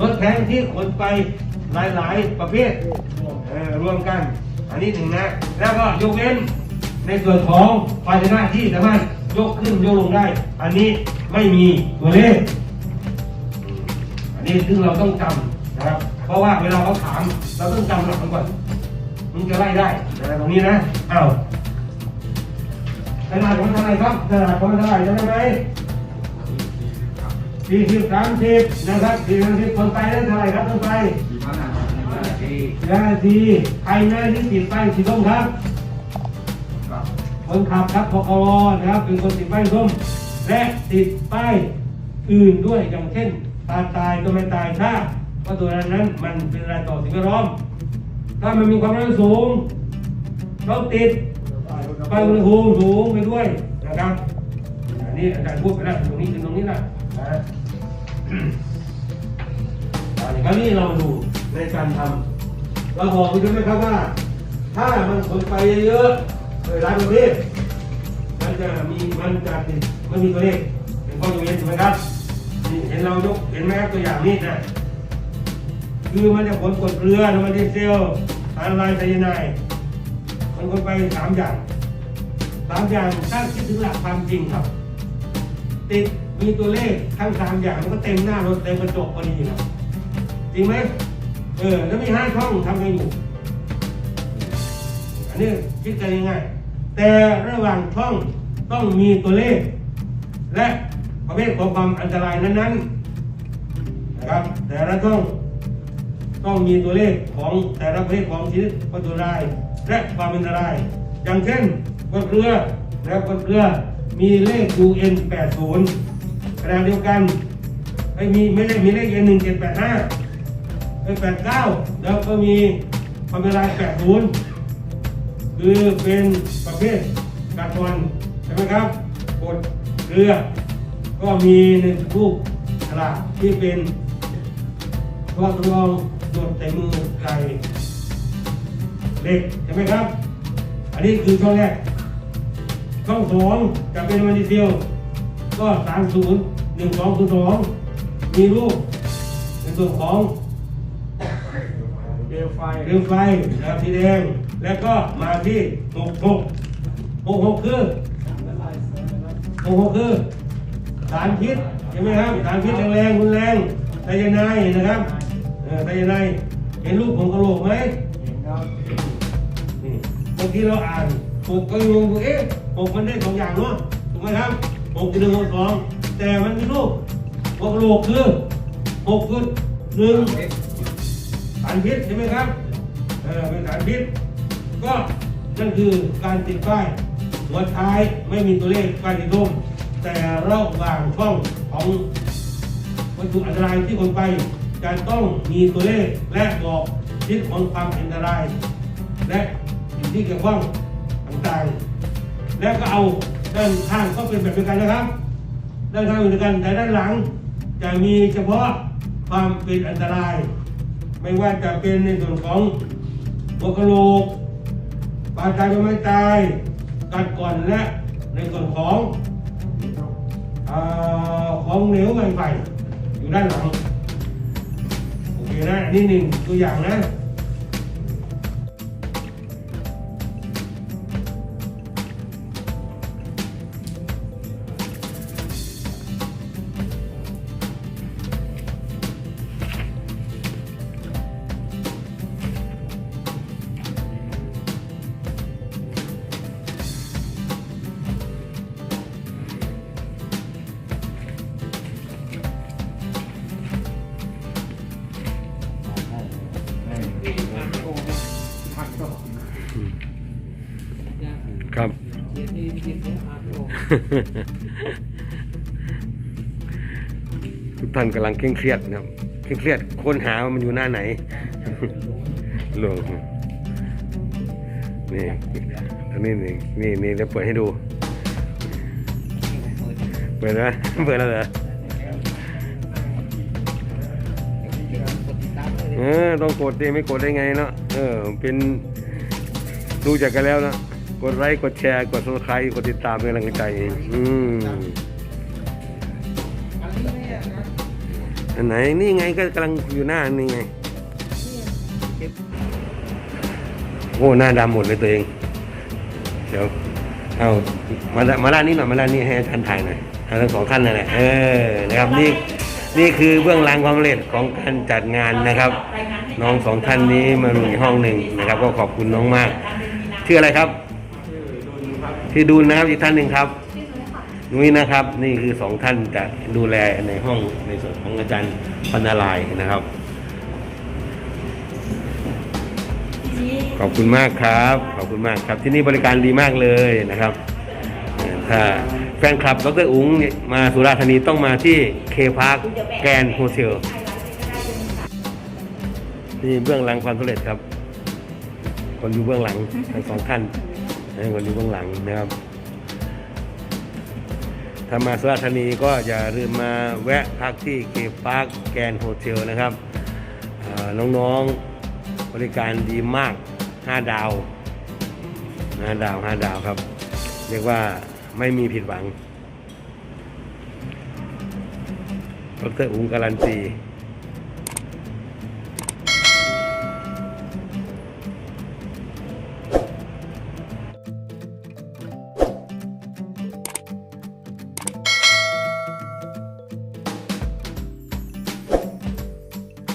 รถแทงที่ขนไปหลายๆ ประเภทรวมกัน อันนี้หนึ่งนะ แล้วก็ยกเว้นในส่วนของภาชนะที่สามารถยกขึ้นยกลงได้ อันนี้ไม่มีตัวเลข อันนี้ซึ่งเราต้องจำนะครับ เพราะว่าเวลาเขาถามเราต้องจำหลักก่อนมึงจะไล่ได้นะตรงนี้นะอ้าวขนาดของเท่าไหร่ครับขนาดของเท่าไหร่จำได้ไหม สี่สิบสามสิบนะครับสี่สิบสามสิบคนไปได้เท่าไหร่ครับคนไปสี่พันห้าร้อยนาทียาสีใครแม่ที่ติดป้ายสีส้มครับ คนขับครับพอนะครับเป็นคนติดป้ายส้ม และติดป้ายอื่นด้วยอย่างเช่น ตาตายก็ไม่ตายถ้าเพราตัวนั้นนั้นมันเป็นอะไรต่อสิ่งแวดล้อม ถ้ามันมีความร้อนสูงเราติดป้ายอุณหภูมิสูงไปด้วยนะครับ อันนี้อาจารย์พูดไปแล้วตรงนี้ถึงตรงนี้นะ นะอันนี้คราวนี้เราดูในการทำเราบอกคุณรู้ไหมครับว่า ถ้ามันขนไปเยอะๆหลายประเภทมันจะมีมันจะติดมันมีตัวเลขเป็นข้อยกเว้นถูกไหมครับนี่เห็นเรายกเห็นไหมครับตัวอย่างนี้นะคือมันจะขนกดเรือน้ำมันดีเซลสารละลายไซยาไนด์มันขนไปสามอย่างสามอย่างถ้าคิดถึงหลักความจริงครับ ติด มีตัวเลขทั้งสามอย่างมันก็เต็มหน้ารถเต็มกระจกพอดีครับจริงไหมเออแล้วมีห้าช่องทำกันอยู่อันนี้คิดกันง่ายๆแต่ระหว่างช่องต้องมีตัวเลข และประเภทของความอันตรายนั้นๆนะครับแต่ละช่องต้องมีตัวเลขของแต่ละประเภทของชนิดวัตถุร้ายและความอันตราย อย่างเช่นกดเรือแล้วกดเรือมีเลข UN 80 ขณะเดียวกันไม่มีไม่ได้มีเลขเอ็นหนึ่งเจ็ดแปดห้าเป็นแปดเก้าแล้วก็มีความเป็นลาแปดศูนย์คือเป็นประเภทการบอลใช่ไหมครับกดเรือ ก็มีในรูปฉลากที่เป็นตัวทดลองโดดใส่มือไก่เหล็กใช่ไหมครับ อันนี้คือช่องแรกช่องสองจะเป็นมันดีเซล ก็สามศูนย์หนึ่งสองศูนย์สองมีรูปในส่วนของเดลไฟเรือไฟนะครับสีแดง แล้วก็มาที่หกหกหกหกคือหกหกคือสารพิษใช่ไหมครับสารพิษแรงๆรุนแรงไซยาไนด์นะครับเออไซยาไนด์เห็นรูปของกระโหลกไหมเห็นครับนี่บางทีเราอ่านหกก็งงเอ๊ะหกมันได้สองอย่างเนาะถูกไหมครับ หกคือหนึ่งหกสองแต่มันมีรูปหกะโลกคือหกคือหนึ่งสารพิษใช่ไหมครับเออเป็นสารพิษก็นั่นคือการติดป้ายหัวท้ายไม่มีตัวเลขป้ายสีส้มแต่ระหว่างช่องของวัตถุอันตรายที่คนไปจะต้องมีตัวเลขและบอกทิศของความอันตราย และสิ่งที่เกี่ยวข้องต่างๆ แล้วก็เอา ด้านข้างก็เป็นแบบเดียวกันนะครับ ด้านข้างเหมือนกันแต่ด้านหลังจะมีเฉพาะความเป็นอันตราย ไม่ว่าจะเป็นในส่วนของหัวกะโหลกปาตายไม่ตายกัดก่อนและในส่วนของอของเหลวไฟไฟอยู่ด้านหลังโอเคนะอันนี้หนึ่งตัวอย่างนะ ทุกท่านกำลังเคร่งเครียดนะครับเคร่งเครียดค้นหาว่ามันอยู่หน้าไหนหลวงนี่อันนี้นี่นี่นี่เดี๋ยวเปิดให้ดู เปิดแล้วเปิดแล้วเหรอเออต้องกดดิไม่กดได้ไงเนาะเออเป็นดูจากกันแล้วเนะ กดไลค์กดแชร์กดซับสไครต์กดติดตามเป็นกำลังใจอืมอันไหนนี่ไงก็กำลังอยู่หน้านี่ไงโอ้หน้าดำหมดเลยตัวเอง เดี๋ยวเอามามาด้านนี้หน่อยมาด้านนี้ให้ท่านถ่ายหน่อยเอาทั้งสองท่านนั่นแหละเออนะครับนี่นี่คือเบื้องหลังความสำเร็จของการจัดงานนะครับ น้องสองท่านนี้มาอยู่ห้องหนึ่งนะครับ ก็ขอบคุณน้องมากชื่ออะไรครับ ชื่อดุลนะครับอีกท่านหนึ่งครับนุ้ยนะครับ นี่คือสองท่านจะดูแลในห้องในส่วนของอาจารย์พันนาลายนะครับ ขอบคุณมากครับ ขอบคุณมากครับ ที่นี่บริการดีมากเลยนะครับถ้าแฟนคลับดรอุ๋งมาสุราษฎร์ธานีต้องมาที่เคพาร์คแกนโฮเทลนี่เบื้องหลังความสำเร็จครับ คนอยู่เบื้องหลังทั้งสองท่าน นะคนอยู่เบื้องหลังนะครับ ถ้ามาสุราษฎร์ธานีก็อย่าลืมมาแวะพักที่เคพาร์คแกนโฮเทลนะครับน้องๆบริการดีมาก 5 ดาว 5 ดาว 5 ดาวครับ เรียกว่าไม่มีผิดหวังดรอุ้งการันตี